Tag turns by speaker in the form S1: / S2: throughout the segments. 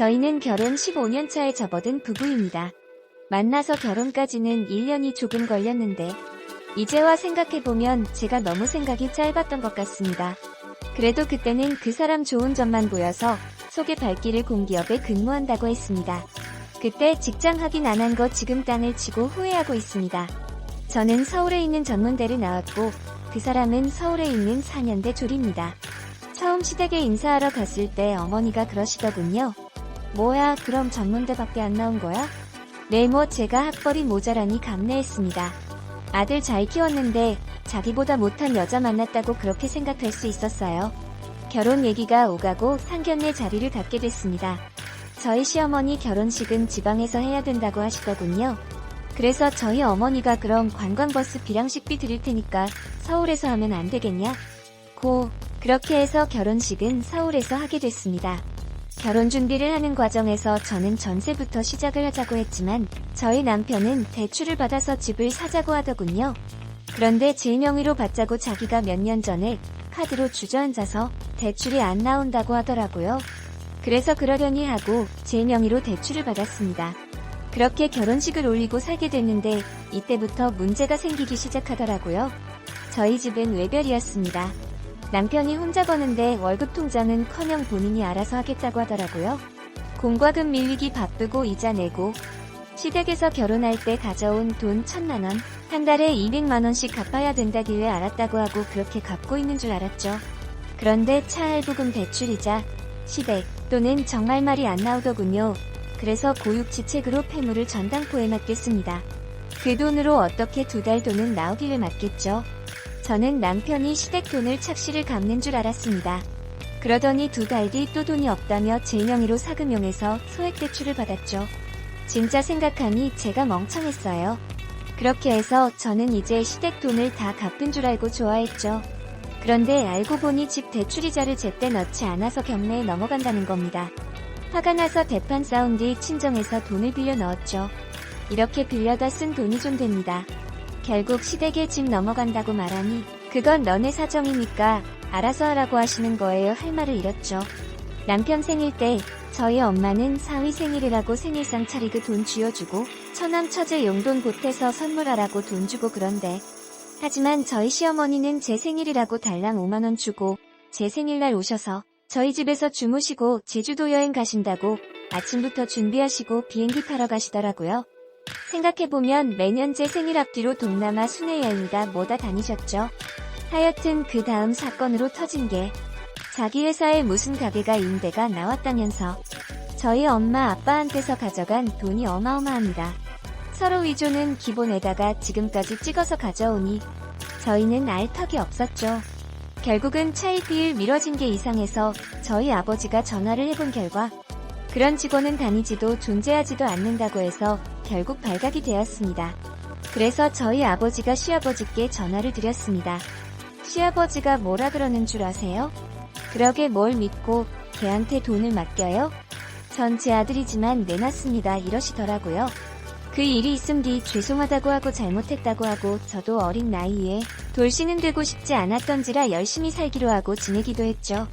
S1: 저희는 결혼 15년 차에 접어든 부부입니다. 만나서 결혼까지는 1년이 조금 걸렸는데 이제와 생각해보면 제가 너무 생각이 짧았던 것 같습니다. 그래도 그때는 그 사람 좋은 점만 보여서 속의 발길을 공기업에 근무한다고 했습니다. 그때 직장 확인 안 한 거 지금 땅을 치고 후회하고 있습니다. 저는 서울에 있는 전문대를 나왔고 그 사람은 서울에 있는 4년대 졸입니다. 처음 시댁에 인사하러 갔을 때 어머니가 그러시더군요. 뭐야 그럼 전문대밖에 안 나온 거야? 네뭐 제가 학벌이 모자라니 감내했습니다. 아들 잘 키웠는데 자기보다 못한 여자 만났다고 그렇게 생각할 수 있었어요. 결혼 얘기가 오가고 상견례 자리를 갖게 됐습니다. 저희 시어머니 결혼식은 지방에서 해야 된다고 하시더군요. 그래서 저희 어머니가 그럼 관광버스 비량식비 드릴 테니까 서울에서 하면 안 되겠냐? 고, 그렇게 해서 결혼식은 서울에서 하게 됐습니다. 결혼 준비를 하는 과정에서 저는 전세부터 시작을 하자고 했지만 저희 남편은 대출을 받아서 집을 사자고 하더군요. 그런데 제 명의로 받자고 자기가 몇 년 전에 카드로 주저앉아서 대출이 안 나온다고 하더라고요. 그래서 그러려니 하고 제 명의로 대출을 받았습니다. 그렇게 결혼식을 올리고 살게 됐는데 이때부터 문제가 생기기 시작하더라고요. 저희 집은 외별이었습니다. 남편이 혼자 버는데 월급 통장은 커녕 본인이 알아서 하겠다고 하더라고요. 공과금 밀리기 바쁘고 이자 내고 시댁에서 결혼할 때 가져온 돈 천만 원, 한 달에 200만 원씩 갚아야 된다길래 알았다고 하고 그렇게 갚고 있는 줄 알았죠. 그런데 차알부금 대출이자 시댁 또는 정말 말이 안 나오더군요. 그래서 고육지책으로 폐물을 전당포에 맡겼습니다. 그 돈으로 어떻게 두 달 돈은 나오기를 맞겠죠. 저는 남편이 시댁 돈을 착시를 갚는 줄 알았습니다. 그러더니 두 달 뒤 또 돈이 없다며 제 명의로 사금용해서 소액 대출을 받았죠. 진짜 생각하니 제가 멍청했어요. 그렇게 해서 저는 이제 시댁 돈을 다 갚은 줄 알고 좋아했죠. 그런데 알고 보니 집 대출이자를 제때 넣지 않아서 경매에 넘어간다는 겁니다. 화가 나서 대판 싸운 뒤 친정에서 돈을 빌려 넣었죠. 이렇게 빌려다 쓴 돈이 좀 됩니다. 결국 시댁에 집 넘어간다고 말하니 그건 너네 사정이니까 알아서 하라고 하시는 거예요 할 말을 잃었죠. 남편 생일 때 저희 엄마는 사위 생일이라고 생일상 차리고 돈 쥐어주고 처남 처제 용돈 보태서 선물하라고 돈 주고 그런데 하지만 저희 시어머니는 제 생일이라고 달랑 5만원 주고 제 생일날 오셔서 저희 집에서 주무시고 제주도 여행 가신다고 아침부터 준비하시고 비행기 타러 가시더라고요. 생각해보면 매년 제 생일 앞뒤로 동남아 순회 여행이다 뭐다 다니셨죠. 하여튼 그 다음 사건으로 터진 게 자기 회사에 무슨 가게가 임대가 나왔다면서 저희 엄마 아빠한테서 가져간 돈이 어마어마합니다. 서로 위조는 기본에다가 지금까지 찍어서 가져오니 저희는 알 턱이 없었죠. 결국은 차일피일 미뤄진 게 이상해서 저희 아버지가 전화를 해본 결과 그런 직원은 다니지도 존재하지도 않는다고 해서 결국 발각이 되었습니다. 그래서 저희 아버지가 시아버지께 전화를 드렸습니다. 시아버지가 뭐라 그러는 줄 아세요? 그러게 뭘 믿고 걔한테 돈을 맡겨요? 전 제 아들이지만 내놨습니다 이러시더라고요. 그 일이 있음 뒤 죄송하다고 하고 잘못했다고 하고 저도 어린 나이에 돌씨는 되고 싶지 않았던지라 열심히 살기로 하고 지내기도 했죠.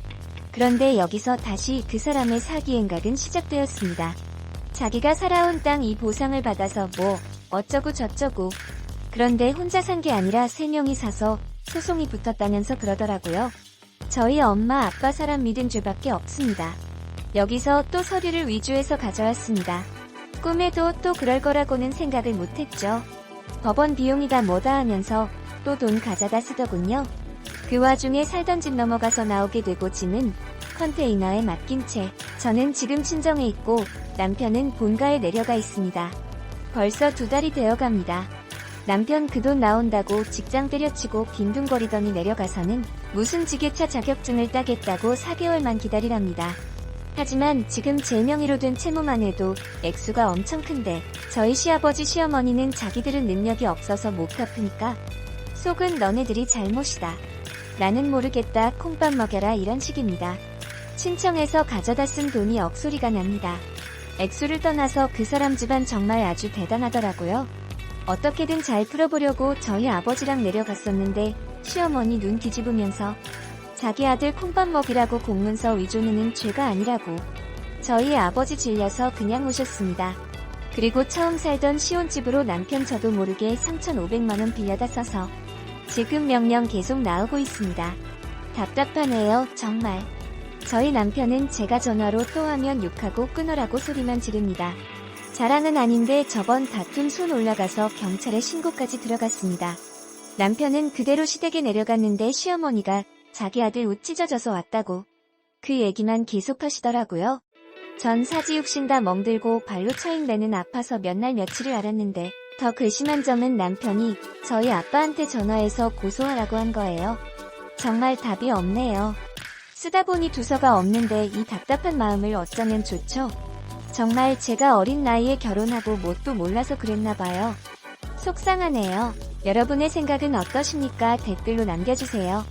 S1: 그런데 여기서 다시 그 사람의 사기 행각은 시작되었습니다. 자기가 살아온 땅 이 보상을 받아서 뭐 어쩌고 저쩌고 그런데 혼자 산 게 아니라 세 명이 사서 소송이 붙었다면서 그러더라고요. 저희 엄마 아빠 사람 믿은 죄밖에 없습니다. 여기서 또 서류를 위조해서 가져왔습니다. 꿈에도 또 그럴 거라고는 생각을 못했죠. 법원 비용이다 뭐다 하면서 또 돈 가져다 쓰더군요. 그 와중에 살던 집 넘어가서 나오게 되고 짐은 컨테이너에 맡긴 채 저는 지금 친정에 있고 남편은 본가에 내려가 있습니다. 벌써 두 달이 되어 갑니다. 남편 그 돈 나온다고 직장 때려치고 빈둥거리더니 내려가서는 무슨 지게차 자격증을 따겠다고 4개월만 기다리랍니다. 하지만 지금 제 명의로 된 채무만 해도 액수가 엄청 큰데 저희 시아버지 시어머니는 자기들은 능력이 없어서 못 갚으니까 속은 너네들이 잘못이다. 나는 모르겠다 콩밥 먹여라 이런 식입니다. 친청에서 가져다 쓴 돈이 억소리가 납니다. 액수를 떠나서 그 사람 집안 정말 아주 대단하더라고요. 어떻게든 잘 풀어보려고 저희 아버지랑 내려갔었는데 시어머니 눈 뒤집으면서 자기 아들 콩밥 먹이라고 공문서 위조는 죄가 아니라고 저희 아버지 질려서 그냥 오셨습니다. 그리고 처음 살던 시온집으로 남편 저도 모르게 3,500만원 빌려다 써서 지금 명령 계속 나오고 있습니다. 답답하네요, 정말. 저희 남편은 제가 전화로 또 하면 욕하고 끊으라고 소리만 지릅니다. 자랑은 아닌데 저번 다툼 손 올라가서 경찰에 신고까지 들어갔습니다. 남편은 그대로 시댁에 내려갔는데 시어머니가 자기 아들 옷 찢어져서 왔다고 그 얘기만 계속 하시더라고요. 전 사지육신 다 멍들고 발로 차인 데는 아파서 몇 날 며칠을 알았는데 더 괘씸한 점은 남편이 저희 아빠한테 전화해서 고소하라고 한 거예요. 정말 답이 없네요. 쓰다 보니 두서가 없는데 이 답답한 마음을 어쩌면 좋죠? 정말 제가 어린 나이에 결혼하고 뭣도 몰라서 그랬나 봐요. 속상하네요. 여러분의 생각은 어떠십니까? 댓글로 남겨주세요.